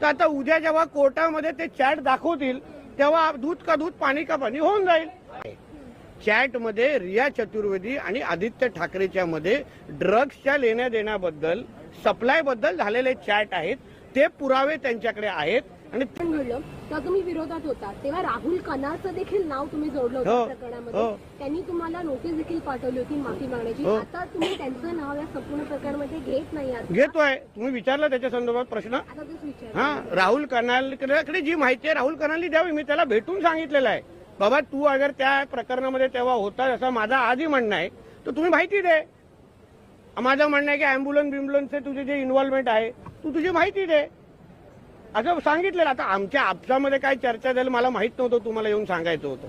तर आता उद्या जेव्हा कोर्टामध्ये ते चॅट दाखवतील तेव्हा दूध का दूध पाणी का पाणी होऊन जाईल. चॅटमध्ये रिया चतुर्वेदी आणि आदित्य ठाकरेच्या मध्ये ड्रग्सच्या लेण्या देण्याबद्दल सप्लायबद्दल झालेले चॅट आहेत. ते पुरावे त्यांच्याकडे आहेत. आणि तेव्हा तुम्ही विरोधात होता. तेव्हा राहुल कनाचं देखील नाव तुम्ही जोडलं हो, होतं प्रकरणामध्ये. हो. त्यांनी तुम्हाला नोटीस देखील पाठवली होती माफी मागण्याची. हो. आता तुम्ही त्यांचं नाव या संपूर्ण प्रकरणामध्ये घेत नाही आहात. घेतोय. तुम्ही विचारलं त्याच्या संदर्भात प्रश्न? आता तेच विचार हा राहुल कर्नालकडे जी माहिती आहे राहुल कर्नालनी द्यावी. मी त्याला भेटून सांगितलेलं आहे. बाबा तू अगर त्या प्रकरणामध्ये तेव्हा होता असं माझा आधी म्हणणं आहे तर तुम्ही माहिती दे. माझं म्हणणं आहे की अँब्युलन्स बिम्ब्युलन्सचे तुझे जे इन्व्हॉल्वमेंट आहे तू तुझी माहिती दे. असं सांगितलेलं. आता आमच्या आपसामध्ये काय चर्चा झाली मला माहीत नव्हतं. तुम्हाला येऊन सांगायचं होतं.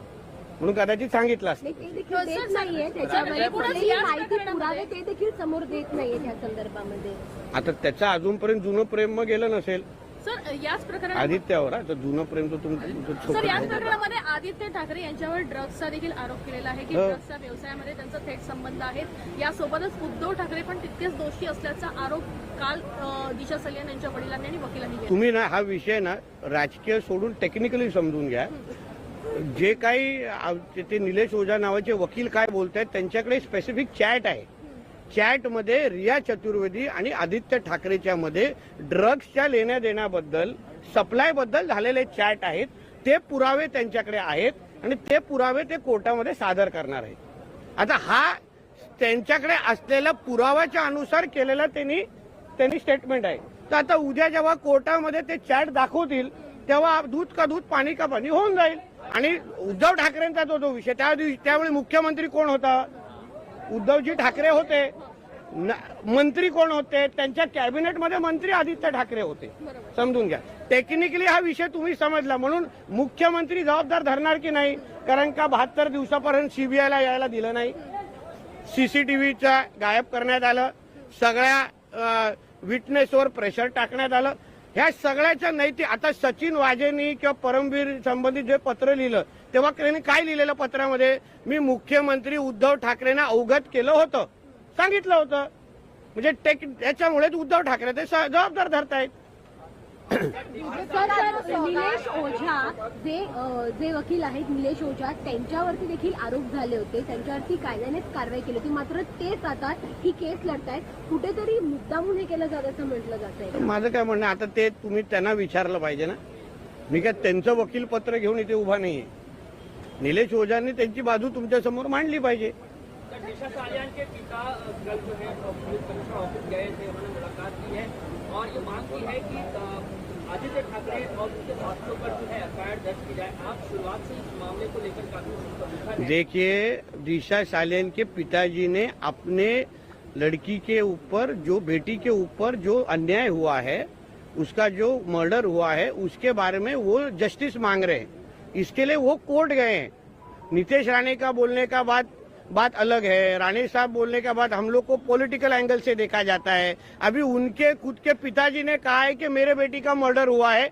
म्हणून कदाचित सांगितलं असतं. नाही, ते देखील देत नाहीये त्याच्यामध्ये. कुठलीही माहिती पुरावे ते देखील समोर देत नाहीये त्या संदर्भामध्ये. आता त्याचं अजूनपर्यंत जुनं प्रेम मग गेलं नसेल. सर याच प्रकरणात आदित्यावर जुनं प्रेम तुमचं सर याच छोटं प्रकरणामध्ये आदित्य ठाकरे यांच्यावर ड्रग्सचा देखील आरोप केलेला आहे की हो. व्यवसायामध्ये त्यांचा थेट संबंध आहेत यासोबतच उद्धव ठाकरे पण तितकेच दोषी असल्याचा आरोप काल अ, दिशा सलियान यांच्या वडिलांनी आणि वकिलांनी केला. तुम्ही ना हा विषय ना राजकीय सोडून टेक्निकली समजून घ्या. जे काही आ- ते- ते निलेश ओझा नावाचे वकील काय बोलतायत त्यांच्याकडे स्पेसिफिक चॅट आहे. चॅटमध्ये रिया चतुर्वेदी आणि आदित्य ठाकरेच्या मध्ये ड्रग्सच्या लेण्या देण्याबद्दल सप्लायबद्दल झालेले चॅट आहेत. ते पुरावे त्यांच्याकडे आहेत आणि ते पुरावे ते कोर्टामध्ये सादर करणार आहेत. आता हा त्यांच्याकडे असलेल्या पुराव्याच्या अनुसार केलेला त्यांनी त्यांनी स्टेटमेंट आहे. तर आता उद्या जेव्हा कोर्टामध्ये ते चॅट दाखवतील तेव्हा दूध का दूध पाणी का पाणी होऊन जाईल. आणि उद्धव ठाकरेंचा जो जो विषय त्या दिवशी त्यावेळी मुख्यमंत्री कोण होता? उद्धवजी ठाकरे होते मंत्री कोण होते त्यांच्या कॅबिनेटमध्ये मंत्री आदित्य ठाकरे होते. समजून घ्या. टेक्निकली हा विषय तुम्ही समजला. म्हणून मुख्यमंत्री जबाबदार धरणार की नाही? कारण का बहात्तर दिवसापर्यंत सीबीआयला यायला दिलं नाही? सीसीटीव्हीचा गायब करण्यात आलं. सगळ्या विटनेसवर प्रेशर टाकण्यात आलं. ह्या सगळ्याच्या नैतिक आता सचिन वाजेनी किंवा परमवीर संबंधित जे पत्र लिहिलं तेव्हा त्यांनी काय लिहिलेलं पत्रामध्ये? मी मुख्यमंत्री उद्धव ठाकरेंना अवगत केलं होतं. सांगितलं होतं. म्हणजे टेक त्याच्यामुळेच उद्धव ठाकरे ते जबाबदार धरतायत. निलेश ओझा जे जे वकील आहेत निलेश ओझा त्यांच्यावरती देखील आरोप झाले होते. त्यांच्यावरती कायद्यानेच कारवाई केली होती. मात्र तेच आता ही केस लढतायत. कुठेतरी मुद्दामून हे केलं जात असं म्हटलं जात आहे माझं काय म्हणणं आता ते तुम्ही त्यांना विचारलं पाहिजे ना. मी काय त्यांचं वकील पत्र घेऊन इथे उभा नाहीये. निलेश ओझांनी त्यांची बाजू तुमच्या समोर मांडली पाहिजे. के पिता अ, कल जो है अ, पुलिस कमिश्नर ऑफ़िस गए थे उन्होंने मुलाकात की है। और ये मांग की है कि अ, आदित्य ठाकरे और उनके साथियों पर जो है एफ़ दर्ज की जाए। आप शुरुआत से इस मामले को लेकर काफ़ी देखिए दिशा सालियन के पिताजी ने अपने लड़की के ऊपर जो बेटी के ऊपर जो अन्याय हुआ है उसका जो मर्डर हुआ है उसके बारे में वो जस्टिस मांग रहे हैं। इसके लिए वो कोर्ट गए हैं। नीतीश राणे का बोलने का बात बात अलग है। राणे साहब बोलने के बाद हम लोग को पॉलिटिकल एंगल से देखा जाता है। अभी उनके, खुद के पिताजी ने कहा है कि मेरे बेटी का मर्डर हुआ है।